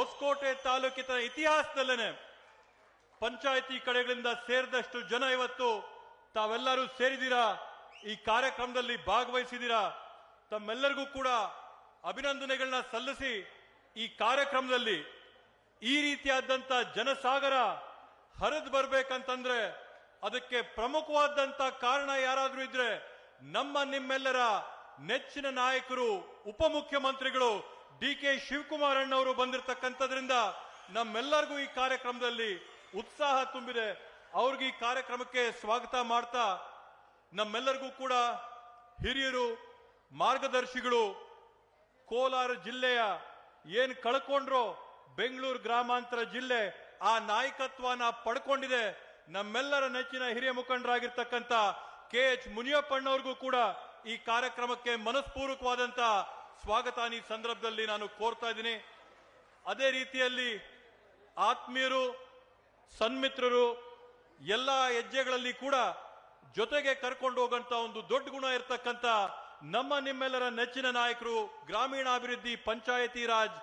ಹೊಸಕೋಟೆ ತಾಲೂಕಿನ ಇತಿಹಾಸದಲ್ಲೇನೆ ಪಂಚಾಯಿತಿ ಕಡೆಗಳಿಂದ ಸೇರಿದಷ್ಟು ಜನ ಇವತ್ತು ತಾವೆಲ್ಲರೂ ಸೇರಿದ್ದೀರಾ? ಈ ಕಾರ್ಯಕ್ರಮದಲ್ಲಿ ಭಾಗವಹಿಸಿದ್ದೀರಾ? ತಮ್ಮೆಲ್ಲರಿಗೂ ಕೂಡ ಅಭಿನಂದನೆಗಳನ್ನ ಸಲ್ಲಿಸಿ ಈ ಕಾರ್ಯಕ್ರಮದಲ್ಲಿ ಈ ರೀತಿಯಾದಂತ ಜನಸಾಗರ ಹರಿದು ಬರ್ಬೇಕಂತಂದ್ರೆ ಅದಕ್ಕೆ ಪ್ರಮುಖವಾದಂತ ಕಾರಣ ಯಾರಾದ್ರೂ ಇದ್ರೆ ನಮ್ಮ ನಿಮ್ಮೆಲ್ಲರ ನೆಚ್ಚಿನ ನಾಯಕರು, ಉಪಮುಖ್ಯಮಂತ್ರಿಗಳು ಡಿ ಕೆ ಶಿವಕುಮಾರ್ ಅಣ್ಣವರು ಬಂದಿರತಕ್ಕಂಥದ್ರಿಂದ ನಮ್ಮೆಲ್ಲರಿಗೂ ಈ ಕಾರ್ಯಕ್ರಮದಲ್ಲಿ ಉತ್ಸಾಹ ತುಂಬಿದೆ. ಅವ್ರಿಗೆ ಈ ಕಾರ್ಯಕ್ರಮಕ್ಕೆ ಸ್ವಾಗತ ಮಾಡ್ತಾ ನಮ್ಮೆಲ್ಲರಿಗೂ ಕೂಡ ಹಿರಿಯರು, ಮಾರ್ಗದರ್ಶಿಗಳು, ಕೋಲಾರ ಜಿಲ್ಲೆಯ ಏನ್ ಕಳ್ಕೊಂಡ್ರೋ ಬೆಂಗಳೂರು ಗ್ರಾಮಾಂತರ ಜಿಲ್ಲೆ ಆ ನಾಯಕತ್ವನ ಪಡ್ಕೊಂಡಿದೆ. ನಮ್ಮೆಲ್ಲರ ನೆಚ್ಚಿನ ಹಿರಿಯ ಮುಖಂಡರಾಗಿರ್ತಕ್ಕಂಥ ಕೆ ಎಚ್ ಮುನಿಯಪ್ಪಣ್ಣವ್ರಿಗೂ ಕೂಡ ಈ ಕಾರ್ಯಕ್ರಮಕ್ಕೆ ಮನಸ್ಪೂರ್ವಕವಾದಂತ ಸ್ವಾಗತ ಈ ಸಂದರ್ಭದಲ್ಲಿ ನಾನು ಕೋರ್ತಾ ಇದ್ದೀನಿ. ಅದೇ ರೀತಿಯಲ್ಲಿ ಆತ್ಮೀಯರು, ಸನ್ಮಿತ್ರರು, ಎಲ್ಲ ಹೆಜ್ಜೆಗಳಲ್ಲಿ ಕೂಡ ಜೊತೆಗೆ ಕರ್ಕೊಂಡು ಹೋಗಂತ ಒಂದು ದೊಡ್ಡ ಗುಣ ಇರತಕ್ಕಂತ ನಮ್ಮ ನಿಮ್ಮೆಲ್ಲರ ನೆಚ್ಚಿನ ನಾಯಕರು ಗ್ರಾಮೀಣಾಭಿವೃದ್ಧಿ ಪಂಚಾಯತಿ ರಾಜ್,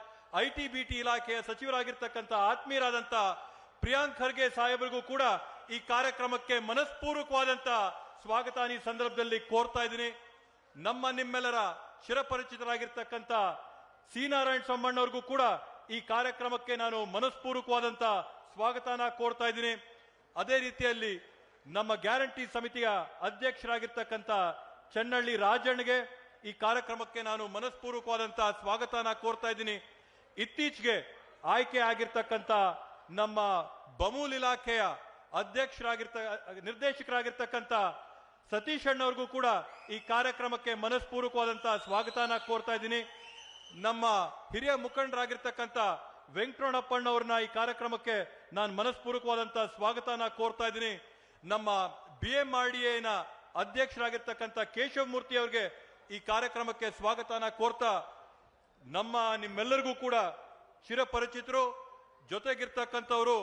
ಐಟಿ ಬಿಟಿ ಇಲಾಖೆಯ ಸಚಿವರಾಗಿರ್ತಕ್ಕಂಥ ಆತ್ಮೀಯರಾದಂತ ಪ್ರಿಯಾಂಕ್ ಖರ್ಗೆ ಸಾಹೇಬರಿಗೂ ಕೂಡ ಈ ಕಾರ್ಯಕ್ರಮಕ್ಕೆ ಮನಸ್ಪೂರ್ವಕವಾದಂತ ಸ್ವಾಗತ ಈ ಸಂದರ್ಭದಲ್ಲಿ ಕೋರ್ತಾ ಇದ್ದೀನಿ. ನಮ್ಮ ನಿಮ್ಮೆಲ್ಲರ ಚಿರಪರಿಚಿತರಾಗಿರ್ತಕ್ಕಂಥ ಸಿ ನಾರಾಯಣ ಸಮ್ಮಣ್ಣವ್ರಿಗೂ ಕೂಡ ಈ ಕಾರ್ಯಕ್ರಮಕ್ಕೆ ನಾನು ಮನಸ್ಪೂರ್ವಕವಾದಂಥ ಸ್ವಾಗತನ ಕೋರ್ತಾ ಇದ್ದೀನಿ. ಅದೇ ರೀತಿಯಲ್ಲಿ ನಮ್ಮ ಗ್ಯಾರಂಟಿ ಸಮಿತಿಯ ಅಧ್ಯಕ್ಷರಾಗಿರ್ತಕ್ಕಂಥ ಚೆನ್ನಳ್ಳಿ ರಾಜಣ್ಣಗೆ ಈ ಕಾರ್ಯಕ್ರಮಕ್ಕೆ ನಾನು ಮನಸ್ಪೂರ್ವಕವಾದಂಥ ಸ್ವಾಗತನ ಕೋರ್ತಾ ಇದ್ದೀನಿ. ಇತ್ತೀಚೆಗೆ ಆಯ್ಕೆ ಆಗಿರ್ತಕ್ಕಂಥ ನಮ್ಮ ಬಮೂಲ್ ಇಲಾಖೆಯ ಅಧ್ಯಕ್ಷರಾಗಿರ್ತ ನಿರ್ದೇಶಕರಾಗಿರ್ತಕ್ಕಂಥ ಸತೀಶ್ ಅಣ್ಣವ್ರಿಗೂ ಕೂಡ ಈ ಕಾರ್ಯಕ್ರಮಕ್ಕೆ ಮನಸ್ಪೂರ್ವಕವಾದಂತಹ ಸ್ವಾಗತನ ಕೋರ್ತಾ ಇದ್ದೀನಿ. ನಮ್ಮ ಹಿರಿಯ ಮುಖಂಡರಾಗಿರ್ತಕ್ಕಂಥ ವೆಂಕಟರಣಪ್ಪಣ್ಣವ್ರನ್ನ ಈ ಕಾರ್ಯಕ್ರಮಕ್ಕೆ ನಾನು ಮನಸ್ಪೂರ್ವಕವಾದಂತಹ ಸ್ವಾಗತನ ಕೋರ್ತಾ ಇದ್ದೀನಿ. ನಮ್ಮ ಬಿ ಎಂ ಆರ್ ಡಿ ಎನ ಅಧ್ಯಕ್ಷರಾಗಿರ್ತಕ್ಕಂಥ ಕೇಶವಮೂರ್ತಿ ಅವರಿಗೆ ಈ ಕಾರ್ಯಕ್ರಮಕ್ಕೆ ಸ್ವಾಗತನ ಕೋರ್ತಾ ನಮ್ಮ ನಿಮ್ಮೆಲ್ಲರಿಗೂ ಕೂಡ ಚಿರಪರಿಚಿತರು, ಜೊತೆಗಿರ್ತಕ್ಕಂಥವರು,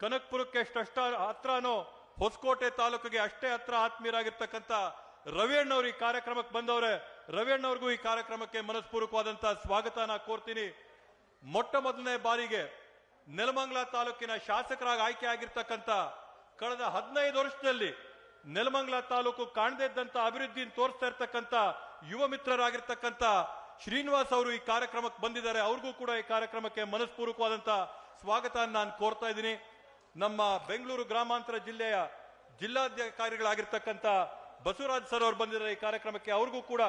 ಕನಕ್ಪುರಕ್ಕೆ ಅಷ್ಟ ಹತ್ರನೋ ಹೊಸಕೋಟೆ ತಾಲೂಕಿಗೆ ಅಷ್ಟೇ ಹತ್ರ ಆತ್ಮೀಯರಾಗಿರ್ತಕ್ಕಂಥ ರವಿಯಣ್ಣವ್ರು ಈ ಕಾರ್ಯಕ್ರಮಕ್ಕೆ ಬಂದವ್ರೆ. ರವಿಯಣ್ಣವ್ರಿಗೂ ಈ ಕಾರ್ಯಕ್ರಮಕ್ಕೆ ಮನಸ್ಪೂರ್ವಕವಾದಂತಹ ಸ್ವಾಗತ ನಾ ಕೋರ್ತೀನಿ. ಮೊಟ್ಟ ಮೊದಲನೇ ಬಾರಿಗೆ ನೆಲಮಂಗಲ ತಾಲೂಕಿನ ಶಾಸಕರಾಗಿ ಆಯ್ಕೆ ಆಗಿರ್ತಕ್ಕಂಥ ಕಳೆದ ಹದಿನೈದು ವರ್ಷದಲ್ಲಿ ನೆಲಮಂಗಲ ತಾಲೂಕು ಕಾಣದೇ ಇದ್ದಂತ ಅಭಿವೃದ್ಧಿ ತೋರಿಸ್ತಾ ಇರ್ತಕ್ಕಂಥ ಯುವ ಮಿತ್ರರಾಗಿರ್ತಕ್ಕಂಥ ಶ್ರೀನಿವಾಸ್ ಅವರು ಈ ಕಾರ್ಯಕ್ರಮಕ್ಕೆ ಬಂದಿದ್ದಾರೆ. ಅವ್ರಿಗೂ ಕೂಡ ಈ ಕಾರ್ಯಕ್ರಮಕ್ಕೆ ಮನಸ್ಪೂರ್ವಕವಾದಂತ ಸ್ವಾಗತ ನಾನು ಕೋರ್ತಾ ಇದ್ದೀನಿ. ನಮ್ಮ ಬೆಂಗಳೂರು ಗ್ರಾಮಾಂತರ ಜಿಲ್ಲೆಯ ಜಿಲ್ಲಾಧಿಕಾರಿಗಳಾಗಿರ್ತಕ್ಕಂಥ ಬಸವರಾಜ್ ಸರ್ ಅವರು ಬಂದಿದ್ದಾರೆ ಈ ಕಾರ್ಯಕ್ರಮಕ್ಕೆ, ಅವ್ರಿಗೂ ಕೂಡ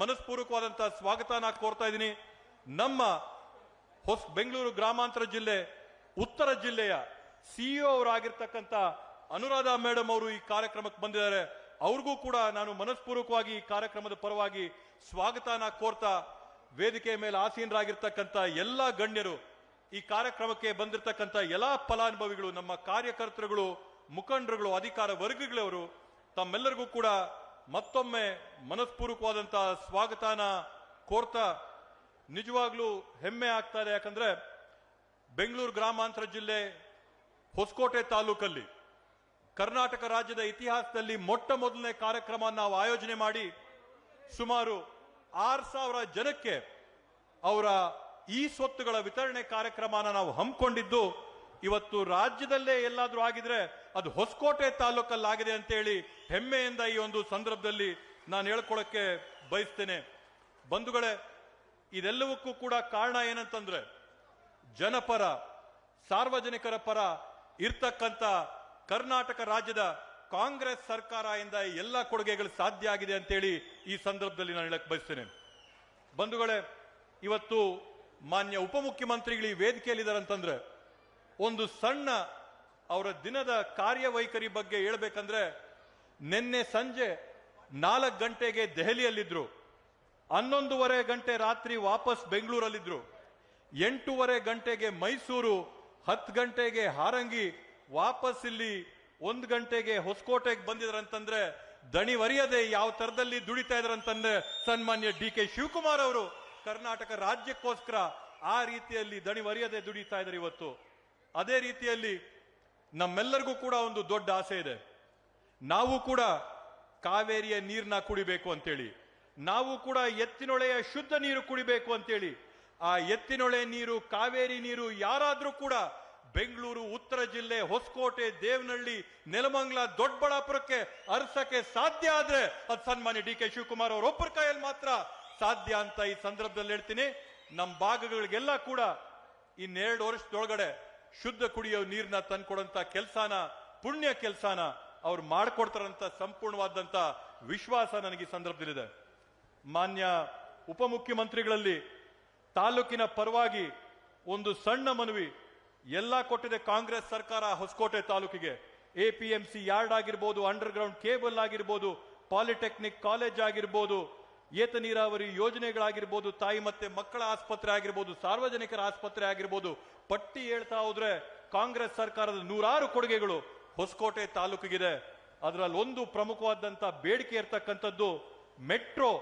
ಮನಸ್ಪೂರ್ವಕವಾದಂತಹ ಸ್ವಾಗತ ನಾ ಕೋರ್ತಾ ಇದ್ದೀನಿ. ನಮ್ಮ ಹೊಸ ಬೆಂಗಳೂರು ಗ್ರಾಮಾಂತರ ಜಿಲ್ಲೆ, ಉತ್ತರ ಜಿಲ್ಲೆಯ ಸಿಇಒ ಅವರಾಗಿರ್ತಕ್ಕಂಥ ಅನುರಾಧ ಮೇಡಮ್ ಅವರು ಈ ಕಾರ್ಯಕ್ರಮಕ್ಕೆ ಬಂದಿದ್ದಾರೆ. ಅವ್ರಿಗೂ ಕೂಡ ನಾನು ಮನಸ್ಪೂರ್ವಕವಾಗಿ ಈ ಕಾರ್ಯಕ್ರಮದ ಪರವಾಗಿ ಸ್ವಾಗತನ ಕೋರ್ತಾ ವೇದಿಕೆ ಮೇಲೆ ಆಸೀನರಾಗಿರ್ತಕ್ಕಂಥ ಎಲ್ಲ ಗಣ್ಯರು ಈ ಕಾರ್ಯಕ್ರಮಕ್ಕೆ ಬಂದಿರತಕ್ಕಂಥ ಎಲ್ಲ ಫಲಾನುಭವಿಗಳು, ನಮ್ಮ ಕಾರ್ಯಕರ್ತರುಗಳು, ಮುಖಂಡರುಗಳು, ಅಧಿಕಾರ ವರ್ಗಗಳವರು, ತಮ್ಮೆಲ್ಲರಿಗೂ ಕೂಡ ಮತ್ತೊಮ್ಮೆ ಮನಸ್ಪೂರ್ವಕವಾದಂಥ ಸ್ವಾಗತನ ಕೋರ್ತಾ ನಿಜವಾಗ್ಲೂ ಹೆಮ್ಮೆ ಆಗ್ತಾ ಇದೆ ಯಾಕಂದ್ರೆ ಬೆಂಗಳೂರು ಗ್ರಾಮಾಂತರ ಜಿಲ್ಲೆ ಹೊಸಕೋಟೆ ತಾಲೂಕಲ್ಲಿ, ಕರ್ನಾಟಕ ರಾಜ್ಯದ ಇತಿಹಾಸದಲ್ಲಿ ಮೊಟ್ಟ ಮೊದಲನೇ ಕಾರ್ಯಕ್ರಮ ನಾವು ಆಯೋಜನೆ ಮಾಡಿ ಸುಮಾರು ಆರು ಸಾವಿರ ಜನಕ್ಕೆ ಅವರ ಈ ಸ್ವತ್ತುಗಳ ವಿತರಣೆ ಕಾರ್ಯಕ್ರಮನ ನಾವು ಹಮ್ಮಿಕೊಂಡಿದ್ದು, ಇವತ್ತು ರಾಜ್ಯದಲ್ಲೇ ಎಲ್ಲಾದರೂ ಆಗಿದ್ರೆ ಅದು ಹೊಸಕೋಟೆ ತಾಲೂಕಲ್ಲಿ ಆಗಿದೆ ಅಂತೇಳಿ ಹೆಮ್ಮೆಯಿಂದ ಈ ಒಂದು ಸಂದರ್ಭದಲ್ಲಿ ನಾನು ಹೇಳ್ಕೊಳಕ್ಕೆ ಬಯಸ್ತೇನೆ. ಬಂಧುಗಳೇ, ಇದೆಲ್ಲವಕ್ಕೂ ಕೂಡ ಕಾರಣ ಏನಂತಂದ್ರೆ, ಜನಪರ, ಸಾರ್ವಜನಿಕರ ಪರ ಇರ್ತಕ್ಕಂಥ ಕರ್ನಾಟಕ ರಾಜ್ಯದ ಕಾಂಗ್ರೆಸ್ ಸರ್ಕಾರ ಇಂದ ಎಲ್ಲ ಕೊಡುಗೆಗಳು ಸಾಧ್ಯ ಆಗಿದೆ ಅಂತೇಳಿ ಈ ಸಂದರ್ಭದಲ್ಲಿ ನಾನು ಹೇಳಕ್ ಬಯಸ್ತೇನೆ. ಬಂಧುಗಳೇ, ಇವತ್ತು ಮಾನ್ಯ ಉಪಮುಖ್ಯಮಂತ್ರಿಗಳು ಈ ವೇದಿಕೆಯಲ್ಲಿದ್ದಾರಂತಂದ್ರೆ, ಒಂದು ಸಣ್ಣ ಅವರ ದಿನದ ಕಾರ್ಯವೈಖರಿ ಬಗ್ಗೆ ಹೇಳ್ಬೇಕಂದ್ರೆ, ನಿನ್ನೆ ಸಂಜೆ ನಾಲ್ಕು ಗಂಟೆಗೆ ದೆಹಲಿಯಲ್ಲಿದ್ರು, ಹನ್ನೊಂದುವರೆ ಗಂಟೆ ರಾತ್ರಿ ವಾಪಸ್ ಬೆಂಗಳೂರಲ್ಲಿದ್ರು, ಎಂಟೂವರೆ ಗಂಟೆಗೆ ಮೈಸೂರು, ಹತ್ತು ಗಂಟೆಗೆ ಹಾರಂಗಿ, ವಾಪಸ್ ಇಲ್ಲಿ ಒಂದು ಗಂಟೆಗೆ ಹೊಸಕೋಟೆಗೆ ಬಂದಿದ್ರಂತಂದ್ರೆ ದಣಿವರಿಯದೆ ಯಾವ ತರದಲ್ಲಿ ದುಡಿತಾ ಇದ್ರಂತಂದ್ರೆ ಸನ್ಮಾನ್ಯ ಡಿ ಕೆ ಶಿವಕುಮಾರ್ ಅವರು ಕರ್ನಾಟಕ ರಾಜ್ಯಕ್ಕೋಸ್ಕರ ಆ ರೀತಿಯಲ್ಲಿ ದಣಿವರಿಯದೆ ದುಡಿತಾ ಇದ್ದಾರೆ ಇವತ್ತು. ಅದೇ ರೀತಿಯಲ್ಲಿ ನಮ್ಮೆಲ್ಲರಿಗೂ ಕೂಡ ಒಂದು ದೊಡ್ಡ ಆಸೆ ಇದೆ. ನಾವು ಕೂಡ ಕಾವೇರಿಯ ನೀರನ್ನ ಕುಡಿಬೇಕು ಅಂತೇಳಿ. ನಾವು ಕೂಡ ಎತ್ತಿನೊಳೆಯ ಶುದ್ಧ ನೀರು ಕುಡಿಬೇಕು ಅಂತೇಳಿ. ಆ ಎತ್ತಿನೊಳೆ ನೀರು, ಕಾವೇರಿ ನೀರು ಯಾರಾದ್ರೂ ಕೂಡ ಬೆಂಗಳೂರು, ಉತ್ತರ ಜಿಲ್ಲೆ, ಹೊಸಕೋಟೆ, ದೇವನಹಳ್ಳಿ, ನೆಲಮಂಗ್ಲ, ದೊಡ್ಡಬಳ್ಳಾಪುರಕ್ಕೆ ಅರ್ಸಕ್ಕೆ ಸಾಧ್ಯ ಆದ್ರೆ ಅದು ಸನ್ಮಾನ್ಯ ಡಿ ಕೆ ಶಿವಕುಮಾರ್ ಅವರು ಒಬ್ಬರ ಕೈಯಲ್ಲಿ ಮಾತ್ರ ಸಾಧ್ಯ ಅಂತ ಈ ಸಂದರ್ಭದಲ್ಲಿ ಹೇಳ್ತೀನಿ. ನಮ್ಮ ಭಾಗಗಳಿಗೆಲ್ಲ ಕೂಡ ಇನ್ನೆರಡು ವರ್ಷದೊಳಗಡೆ ಶುದ್ಧ ಕುಡಿಯೋ ನೀರನ್ನ ತಂದ್ಕೊಡಂತ ಕೆಲಸನ, ಪುಣ್ಯ ಕೆಲಸನ ಅವ್ರು ಮಾಡ್ಕೊಡ್ತಾರಂತ ಸಂಪೂರ್ಣವಾದಂತ ವಿಶ್ವಾಸ ನನಗೆ ಈ ಸಂದರ್ಭದಲ್ಲಿದೆ. ಮಾನ್ಯ ಉಪಮುಖ್ಯಮಂತ್ರಿಗಳಲ್ಲಿ ತಾಲೂಕಿನ ಪರವಾಗಿ ಒಂದು ಸಣ್ಣ ಮನವಿ, ಎಲ್ಲ ಕೊಟ್ಟಿದೆ ಕಾಂಗ್ರೆಸ್ ಸರ್ಕಾರ ಹೊಸಕೋಟೆ ತಾಲೂಕಿಗೆ. A P M C yard ಆಗಿರ್ಬೋದು ಅಂಡರ್ ಗ್ರೌಂಡ್ ಕೇಬಲ್ ಆಗಿರ್ಬೋದು, ಪಾಲಿಟೆಕ್ನಿಕ್ ಕಾಲೇಜ್ ಆಗಿರ್ಬೋದು ಏತ ನೀರಾವರಿ ಯೋಜನೆಗಳಾಗಿರ್ಬೋದು, ತಾಯಿ ಮತ್ತೆ ಮಕ್ಕಳ ಆಸ್ಪತ್ರೆ ಆಗಿರ್ಬೋದು, ಸಾರ್ವಜನಿಕರ ಆಸ್ಪತ್ರೆ ಆಗಿರ್ಬೋದು, ಪಟ್ಟಿ ಹೇಳ್ತಾ ಹೋದ್ರೆ ಕಾಂಗ್ರೆಸ್ ಸರ್ಕಾರದ ನೂರಾರು ಕೊಡುಗೆಗಳು ಹೊಸಕೋಟೆ ತಾಲೂಕಿಗಿದೆ. ಅದರಲ್ಲಿ ಒಂದು ಪ್ರಮುಖವಾದಂತ ಬೇಡಿಕೆ ಇರ್ತಕ್ಕಂಥದ್ದು ಮೆಟ್ರೋ.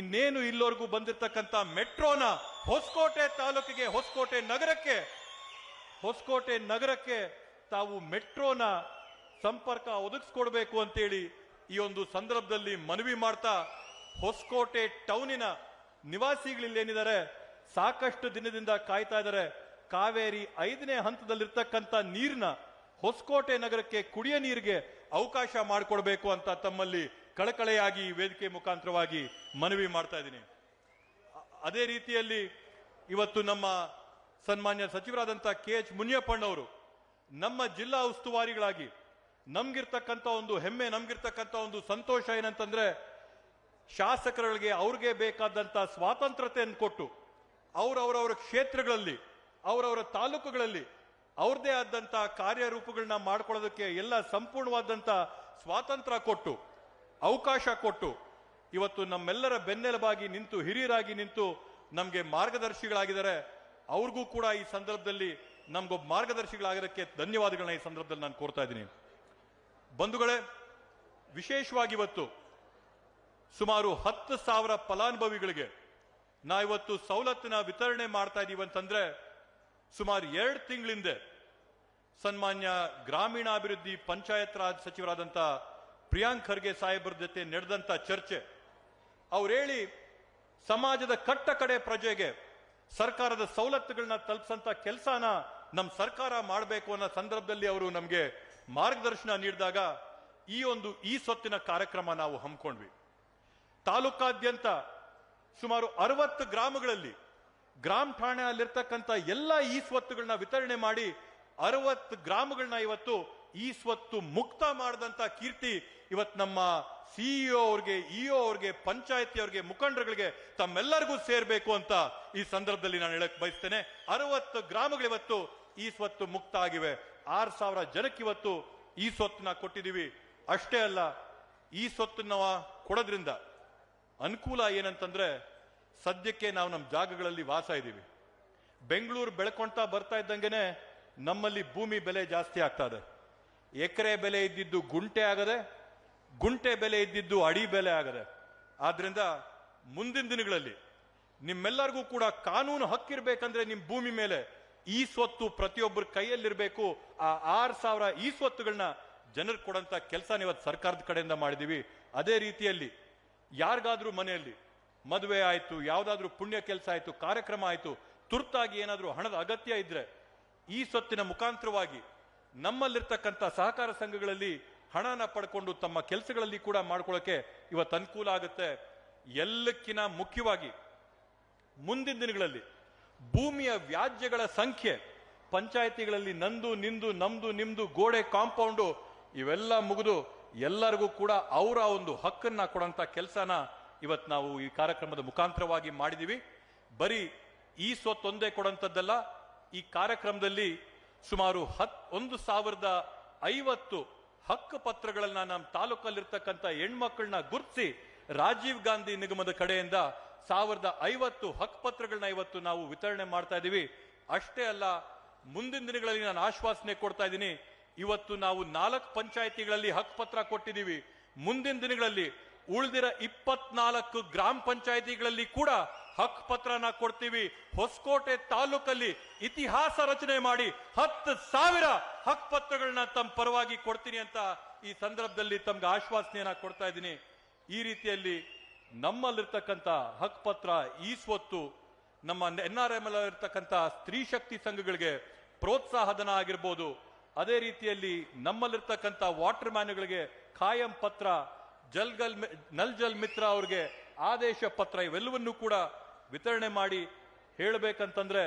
ಇನ್ನೇನು ಇಲ್ಲೋರ್ಗೂ ಬಂದಿರತಕ್ಕಂತ ಮೆಟ್ರೋನ ಹೊಸಕೋಟೆ ತಾಲೂಕಿಗೆ, ಹೊಸಕೋಟೆ ನಗರಕ್ಕೆ ಹೊಸಕೋಟೆ ನಗರಕ್ಕೆ ತಾವು ಮೆಟ್ರೋನ ಸಂಪರ್ಕ ಒದಗಿಸ್ಕೊಡ್ಬೇಕು ಅಂತೇಳಿ ಈ ಒಂದು ಸಂದರ್ಭದಲ್ಲಿ ಮನವಿ ಮಾಡ್ತಾ ಹೊಸಕೋಟೆ ಟೌನಿನ ನಿವಾಸಿಗಳಿಲ್ಲೇನಿದ್ದಾರೆ, ಸಾಕಷ್ಟು ದಿನದಿಂದ ಕಾಯ್ತಾ ಇದ್ದಾರೆ. ಕಾವೇರಿ ಐದನೇ ಹಂತದಲ್ಲಿರ್ತಕ್ಕಂಥ ನೀರ್ನ ಹೊಸಕೋಟೆ ನಗರಕ್ಕೆ ಕುಡಿಯ ನೀರಿಗೆ ಅವಕಾಶ ಮಾಡಿಕೊಡ್ಬೇಕು ಅಂತ ತಮ್ಮಲ್ಲಿ ಕಳಕಳೆಯಾಗಿ ವೇದಿಕೆ ಮುಖಾಂತರವಾಗಿ ಮನವಿ ಮಾಡ್ತಾ ಇದ್ದೀನಿ. ಅದೇ ರೀತಿಯಲ್ಲಿ ಇವತ್ತು ನಮ್ಮ ಸನ್ಮಾನ್ಯ ಸಚಿವರಾದಂಥ ಕೆ ಎಚ್ ಮುನಿಯಪ್ಪಣ್ಣವರು ನಮ್ಮ ಜಿಲ್ಲಾ ಉಸ್ತುವಾರಿಗಳಾಗಿ ನಮ್ಗಿರ್ತಕ್ಕಂಥ ಒಂದು ಹೆಮ್ಮೆ, ನಮ್ಗಿರ್ತಕ್ಕಂಥ ಒಂದು ಸಂತೋಷ ಏನಂತಂದ್ರೆ ಶಾಸಕರುಗಳಿಗೆ ಅವ್ರಿಗೆ ಬೇಕಾದಂಥ ಸ್ವಾತಂತ್ರ್ಯತೆಯನ್ನು ಕೊಟ್ಟು ಅವರವರವರ ಕ್ಷೇತ್ರಗಳಲ್ಲಿ ಅವರವರ ತಾಲೂಕುಗಳಲ್ಲಿ ಅವ್ರದ್ದೇ ಆದಂಥ ಕಾರ್ಯರೂಪಗಳನ್ನ ಮಾಡ್ಕೊಳ್ಳೋದಕ್ಕೆ ಎಲ್ಲ ಸಂಪೂರ್ಣವಾದಂಥ ಸ್ವಾತಂತ್ರ್ಯ ಕೊಟ್ಟು, ಅವಕಾಶ ಕೊಟ್ಟು, ಇವತ್ತು ನಮ್ಮೆಲ್ಲರ ಬೆನ್ನೆಲುಬಾಗಿ ನಿಂತು, ಹಿರಿಯರಾಗಿ ನಿಂತು ನಮಗೆ ಮಾರ್ಗದರ್ಶಿಗಳಾಗಿದ್ದಾರೆ. ಅವ್ರಿಗೂ ಕೂಡ ಈ ಸಂದರ್ಭದಲ್ಲಿ ನಮಗೊಬ್ಬ ಮಾರ್ಗದರ್ಶಿಗಳಾಗಿದ್ದಕ್ಕೆ ಧನ್ಯವಾದಗಳನ್ನ ಈ ಸಂದರ್ಭದಲ್ಲಿ ನಾನು ಕೋರ್ತಾ ಇದ್ದೀನಿ. ಬಂಧುಗಳೇ, ವಿಶೇಷವಾಗಿ ಇವತ್ತು ಸುಮಾರು ಹತ್ತು ಸಾವಿರ ಫಲಾನುಭವಿಗಳಿಗೆ ಇವತ್ತು ಸವಲತ್ತಿನ ವಿತರಣೆ ಮಾಡ್ತಾ ಇದ್ದೀವಿ ಅಂತಂದ್ರೆ ಸುಮಾರು ಎರಡು ತಿಂಗಳಿಂದೆ ಸನ್ಮಾನ್ಯ ಗ್ರಾಮೀಣಾಭಿವೃದ್ಧಿ ಪಂಚಾಯತ್ ರಾಜ್ ಸಚಿವರಾದಂತ ಪ್ರಿಯಾಂಕ್ ಖರ್ಗೆ ಸಾಹೇಬರ ಜೊತೆ ನಡೆದಂತ ಚರ್ಚೆ. ಅವ್ರು ಹೇಳಿ ಸಮಾಜದ ಕಟ್ಟ ಕಡೆ ಪ್ರಜೆಗೆ ಸರ್ಕಾರದ ಸವಲತ್ತುಗಳನ್ನ ತಲುಪಿಸಂತ ಕೆಲಸನ ನಮ್ಮ ಸರ್ಕಾರ ಮಾಡಬೇಕು ಅನ್ನೋ ಸಂದರ್ಭದಲ್ಲಿ ಅವರು ನಮಗೆ ಮಾರ್ಗದರ್ಶನ ನೀಡಿದಾಗ ಈ ಒಂದು ಈ ಸೊತ್ತಿನ ಕಾರ್ಯಕ್ರಮ ನಾವು ಹಮ್ಮಿಕೊಂಡ್ವಿ. ತಾಲೂಕಾದ್ಯಂತ ಸುಮಾರು ಅರವತ್ತು ಗ್ರಾಮಗಳಲ್ಲಿ ಗ್ರಾಮ ಠಾಣೆಯಲ್ಲಿರ್ತಕ್ಕಂಥ ಎಲ್ಲ ಈ ಸ್ವತ್ತುಗಳನ್ನ ವಿತರಣೆ ಮಾಡಿ ಅರವತ್ತು ಗ್ರಾಮಗಳನ್ನ ಇವತ್ತು ಈ ಸ್ವತ್ತು ಮುಕ್ತ ಮಾಡಿದಂತ ಕೀರ್ತಿ ಇವತ್ತು ನಮ್ಮ ಸಿಇಒ ಅವ್ರಿಗೆ ಇಒ ಅವ್ರಿಗೆ, ಪಂಚಾಯತಿ ಅವ್ರಿಗೆ, ಮುಖಂಡರುಗಳಿಗೆ ತಮ್ಮೆಲ್ಲರಿಗೂ ಸೇರ್ಬೇಕು ಅಂತ ಈ ಸಂದರ್ಭದಲ್ಲಿ ನಾನು ಹೇಳಕ್ ಬಯಸ್ತೇನೆ. ಅರವತ್ತು ಗ್ರಾಮಗಳು ಇವತ್ತು ಈ ಸ್ವತ್ತು ಮುಕ್ತ ಆಗಿವೆ. ಆರ್ ಸಾವಿರ ಜನಕ್ಕೆ ಇವತ್ತು ಈ ಸ್ವತ್ತನ್ನ ಕೊಟ್ಟಿದೀವಿ ಅಷ್ಟೇ ಅಲ್ಲ, ಈ ಸ್ವತ್ತನ್ನ ಕೊಡೋದ್ರಿಂದ ಅನುಕೂಲ ಏನಂತಂದ್ರೆ ಸದ್ಯಕ್ಕೆ ನಾವು ನಮ್ಮ ಜಾಗಗಳಲ್ಲಿ ವಾಸ ಇದ್ದೀವಿ. ಬೆಂಗಳೂರು ಬೆಳ್ಕೊಂತ ಬರ್ತಾ ಇದ್ದಂಗೆನೆ ನಮ್ಮಲ್ಲಿ ಭೂಮಿ ಬೆಲೆ ಜಾಸ್ತಿ ಆಗ್ತಾ ಇದೆ. ಎಕರೆ ಬೆಲೆ ಇದ್ದಿದ್ದು ಗುಂಟೆ ಆಗದೆ, ಗುಂಟೆ ಬೆಲೆ ಇದ್ದಿದ್ದು ಅಡಿ ಬೆಲೆ ಆಗದೆ. ಆದ್ರಿಂದ ಮುಂದಿನ ದಿನಗಳಲ್ಲಿ ನಿಮ್ಮೆಲ್ಲರಿಗೂ ಕೂಡ ಕಾನೂನು ಹಕ್ಕಿರ್ಬೇಕಂದ್ರೆ ನಿಮ್ಮ ಭೂಮಿ ಮೇಲೆ ಈ ಸ್ವತ್ತು ಪ್ರತಿಯೊಬ್ಬರ ಕೈಯಲ್ಲಿರ್ಬೇಕು. ಆ ಆರ್ ಸಾವಿರ ಈ ಸ್ವತ್ತುಗಳನ್ನ ಜನರು ಕೊಡಂತ ಕೆಲಸ ಇವತ್ತು ಸರ್ಕಾರದ ಕಡೆಯಿಂದ ಮಾಡಿದೀವಿ. ಅದೇ ರೀತಿಯಲ್ಲಿ ಯಾರಿಗಾದ್ರೂ ಮನೆಯಲ್ಲಿ ಮದುವೆ ಆಯ್ತು, ಯಾವ್ದಾದ್ರೂ ಪುಣ್ಯ ಕೆಲಸ ಆಯ್ತು, ಕಾರ್ಯಕ್ರಮ ಆಯ್ತು, ತುರ್ತಾಗಿ ಏನಾದ್ರೂ ಹಣದ ಅಗತ್ಯ ಇದ್ರೆ ಈ ಸ್ವತ್ತಿನ ಮುಖಾಂತರವಾಗಿ ನಮ್ಮಲ್ಲಿರ್ತಕ್ಕಂಥ ಸಹಕಾರ ಸಂಘಗಳಲ್ಲಿ ಹಣನ ಪಡ್ಕೊಂಡು ತಮ್ಮ ಕೆಲಸಗಳಲ್ಲಿ ಕೂಡ ಮಾಡ್ಕೊಳ್ಳೋಕೆ ಇವತ್ತು ಅನುಕೂಲ ಆಗುತ್ತೆ. ಎಲ್ಲಕ್ಕಿಂತ ಮುಖ್ಯವಾಗಿ ಮುಂದಿನ ದಿನಗಳಲ್ಲಿ ಭೂಮಿಯ ವ್ಯಾಜ್ಯಗಳ ಸಂಖ್ಯೆ, ಪಂಚಾಯಿತಿಗಳಲ್ಲಿ ನಂದು, ನಿಂದು, ನಮ್ದು, ನಿಮ್ದು, ಗೋಡೆ, ಕಾಂಪೌಂಡು ಇವೆಲ್ಲ ಮುಗಿದು ಎಲ್ಲರಿಗೂ ಕೂಡ ಅವರ ಒಂದು ಹಕ್ಕನ್ನ ಕೊಡಂತ ಕೆಲಸನ ಇವತ್ತು ನಾವು ಈ ಕಾರ್ಯಕ್ರಮದ ಮುಖಾಂತರವಾಗಿ ಮಾಡಿದೀವಿ. ಬರೀ ಈ ಸ್ವತ್ತೊಂದೇ ಕೊಡಂತದ್ದಲ್ಲ, ಈ ಕಾರ್ಯಕ್ರಮದಲ್ಲಿ ಸುಮಾರು ಹತ್, ಒಂದು ಸಾವಿರದ ಐವತ್ತು ಹಕ್ಕು ಪತ್ರಗಳನ್ನ ನಮ್ಮ ತಾಲೂಕಲ್ಲಿರ್ತಕ್ಕಂಥ ಹೆಣ್ಮಕ್ಳನ್ನ ಗುರುತಿಸಿ ರಾಜೀವ್ ಗಾಂಧಿ ನಿಗಮದ ಕಡೆಯಿಂದ ಸಾವಿರದ ಐವತ್ತು ಹಕ್ಕು ಪತ್ರಗಳನ್ನ ಇವತ್ತು ನಾವು ವಿತರಣೆ ಮಾಡ್ತಾ ಇದ್ದೀವಿ ಅಷ್ಟೇ ಅಲ್ಲ, ಮುಂದಿನ ದಿನಗಳಲ್ಲಿ ನಾನು ಆಶ್ವಾಸನೆ ಕೊಡ್ತಾ ಇದ್ದೀನಿ. ಇವತ್ತು ನಾವು ನಾಲ್ಕು ಪಂಚಾಯಿತಿಗಳಲ್ಲಿ ಹಕ್ಕು ಪತ್ರ ಕೊಟ್ಟಿದ್ದೀವಿ. ಮುಂದಿನ ದಿನಗಳಲ್ಲಿ ಉಳಿದಿರ ಇಪ್ಪತ್ನಾಲ್ಕು ಗ್ರಾಮ ಪಂಚಾಯಿತಿಗಳಲ್ಲಿ ಕೂಡ ಹಕ್ಕು ಪತ್ರನ ಕೊಡ್ತೀವಿ. ಹೊಸಕೋಟೆ ತಾಲೂಕಲ್ಲಿ ಇತಿಹಾಸ ರಚನೆ ಮಾಡಿ ಹತ್ತು ಸಾವಿರ ಹಕ್ಕು ಪತ್ರಗಳನ್ನ ತಮ್ಮ ಪರವಾಗಿ ಕೊಡ್ತೀನಿ ಅಂತ ಈ ಸಂದರ್ಭದಲ್ಲಿ ತಮ್ಗೆ ಆಶ್ವಾಸನೆಯನ್ನ ಕೊಡ್ತಾ ಇದ್ದೀನಿ. ಈ ರೀತಿಯಲ್ಲಿ ನಮ್ಮಲ್ಲಿರ್ತಕ್ಕಂಥ ಹಕ್ಕು ಪತ್ರ ಈ ಸ್ವತ್ತು ನಮ್ಮ ಎನ್ ಆರ್ ಎಂ ಇರ್ತಕ್ಕಂಥ ಸ್ತ್ರೀ ಶಕ್ತಿ ಸಂಘಗಳಿಗೆ ಪ್ರೋತ್ಸಾಹಧನ ಆಗಿರ್ಬೋದು. ಅದೇ ರೀತಿಯಲ್ಲಿ ನಮ್ಮಲ್ಲಿರ್ತಕ್ಕಂಥ ವಾಟರ್ ಮ್ಯಾನ್ಗಳಿಗೆ ಖಾಯಂ ಪತ್ರ, ಜಲ್ಗಲ್ ನಲ್ ಜಲ್ ಮಿತ್ರ ಅವ್ರಿಗೆ ಆದೇಶ ಪತ್ರ ಇವೆಲ್ಲವನ್ನೂ ಕೂಡ ವಿತರಣೆ ಮಾಡಿ ಹೇಳಬೇಕಂತಂದ್ರೆ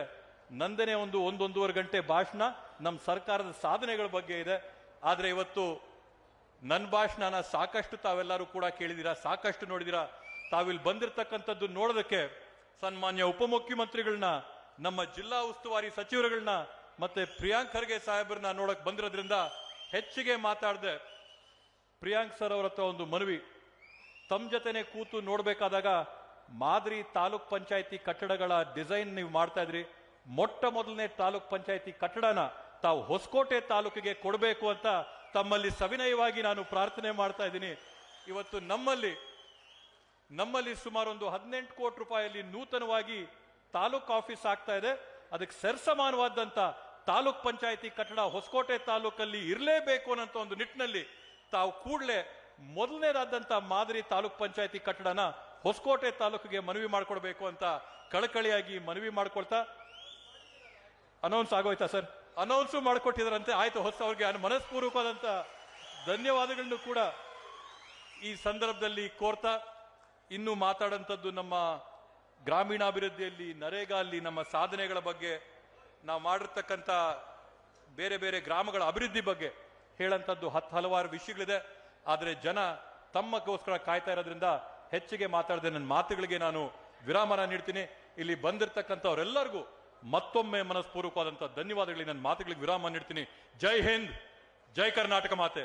ನಂದನೆ ಒಂದು ಒಂದೊಂದೂವರೆ ಗಂಟೆ ಭಾಷಣ ನಮ್ಮ ಸರ್ಕಾರದ ಸಾಧನೆಗಳ ಬಗ್ಗೆ ಇದೆ. ಆದರೆ ಇವತ್ತು ನನ್ನ ಭಾಷಣನ ಸಾಕಷ್ಟು ತಾವೆಲ್ಲರೂ ಕೂಡ ಕೇಳಿದಿರಾ, ಸಾಕಷ್ಟು ನೋಡಿದಿರಾ. ತಾವಿಲ್ಲಿ ಬಂದಿರತಕ್ಕಂಥದ್ದು ನೋಡೋದಕ್ಕೆ ಸನ್ಮಾನ್ಯ ಉಪಮುಖ್ಯಮಂತ್ರಿಗಳನ್ನ, ನಮ್ಮ ಜಿಲ್ಲಾ ಉಸ್ತುವಾರಿ ಸಚಿವರುಗಳನ್ನ ಮತ್ತೆ ಪ್ರಿಯಾಂಕ್ ಖರ್ಗೆ ಸಾಹೇಬ್ರನ್ನ ನೋಡಕ್ ಬಂದಿರೋದ್ರಿಂದ ಹೆಚ್ಚಿಗೆ ಮಾತಾಡದೆ ಪ್ರಿಯಾಂಕ್ ಸರ್ ಅವರ ಹತ್ರ ಒಂದು ಮನವಿ. ತಮ್ಮ ಜೊತೆನೆ ಕೂತು ನೋಡ್ಬೇಕಾದಾಗ ಮಾದರಿ ತಾಲೂಕ್ ಪಂಚಾಯತಿ ಕಟ್ಟಡಗಳ ಡಿಸೈನ್ ನೀವು ಮಾಡ್ತಾ ಇದ್ರಿ. ಮೊಟ್ಟ ಮೊದಲನೇ ತಾಲೂಕ್ ಪಂಚಾಯತಿ ಕಟ್ಟಡನ ತಾವು ಹೊಸಕೋಟೆ ತಾಲೂಕಿಗೆ ಕೊಡಬೇಕು ಅಂತ ತಮ್ಮಲ್ಲಿ ಸವಿನಯವಾಗಿ ನಾನು ಪ್ರಾರ್ಥನೆ ಮಾಡ್ತಾ ಇದ್ದೀನಿ. ಇವತ್ತು ನಮ್ಮಲ್ಲಿ ನಮ್ಮಲ್ಲಿ ಸುಮಾರು ಒಂದು ಹದಿನೆಂಟು ಕೋಟಿ ರೂಪಾಯಿಯಲ್ಲಿ ನೂತನವಾಗಿ ತಾಲೂಕ್ ಆಫೀಸ್ ಆಗ್ತಾ ಇದೆ. ಅದಕ್ಕೆ ಸರಿಸಮಾನವಾದಂತ ತಾಲೂಕ್ ಪಂಚಾಯತಿ ಕಟ್ಟಡ ಹೊಸಕೋಟೆ ತಾಲೂಕಲ್ಲಿ ಇರಲೇಬೇಕು ಅನ್ನೋ ಒಂದು ನಿಟ್ಟಿನಲ್ಲಿ ತಾವು ಕೂಡಲೇ ಮೊದಲನೇದಾದಂತ ಮಾದರಿ ತಾಲೂಕ್ ಪಂಚಾಯತಿ ಕಟ್ಟಡನ ಹೊಸಕೋಟೆ ತಾಲೂಕಿಗೆ ಮನವಿ ಮಾಡಿಕೊಡ್ಬೇಕು ಅಂತ ಕಳಕಳಿಯಾಗಿ ಮನವಿ ಮಾಡ್ಕೊಳ್ತಾ ಅನೌನ್ಸ್ ಆಗೋಯ್ತಾ ಸರ್? ಅನೌನ್ಸ್ ಮಾಡಿಕೊಟ್ಟಿದ್ರಂತೆ. ಆಯ್ತು ಹೊಸ ಅವ್ರಿಗೆ ಮನಸ್ಪೂರ್ವಕವಾದಂಥ ಧನ್ಯವಾದಗಳನ್ನು ಕೂಡ ಈ ಸಂದರ್ಭದಲ್ಲಿ ಕೋರ್ತಾ, ಇನ್ನು ಮಾತಾಡಂಥದ್ದು ನಮ್ಮ ಗ್ರಾಮೀಣಾಭಿವೃದ್ಧಿಯಲ್ಲಿ ನರೇಗಾ ಅಲ್ಲಿ ನಮ್ಮ ಸಾಧನೆಗಳ ಬಗ್ಗೆ ನಾವು ಮಾಡಿರ್ತಕ್ಕಂಥ ಬೇರೆ ಬೇರೆ ಗ್ರಾಮಗಳ ಅಭಿವೃದ್ಧಿ ಬಗ್ಗೆ ಹೇಳಂಥದ್ದು ಹತ್ತು ಹಲವಾರು ವಿಷಯಗಳಿದೆ. ಆದರೆ ಜನ ತಮ್ಮಗೋಸ್ಕರ ಕಾಯ್ತಾ ಇರೋದ್ರಿಂದ ಹೆಚ್ಚಿಗೆ ಮಾತಾಡದೆ ನನ್ನ ಮಾತುಗಳಿಗೆ ನಾನು ವಿರಾಮನ ನೀಡ್ತೀನಿ. ಇಲ್ಲಿ ಬಂದಿರತಕ್ಕಂಥವ್ರೆಲ್ಲರಿಗೂ ಮತ್ತೊಮ್ಮೆ ಮನಸ್ಪೂರ್ವಕವಾದಂಥ ಧನ್ಯವಾದಗಳಿಗೆ ನನ್ನ ಮಾತುಗಳಿಗೆ ವಿರಾಮ ನೀಡ್ತೀನಿ. ಜೈ ಹಿಂದ್, ಜೈ ಕರ್ನಾಟಕ ಮಾತೆ.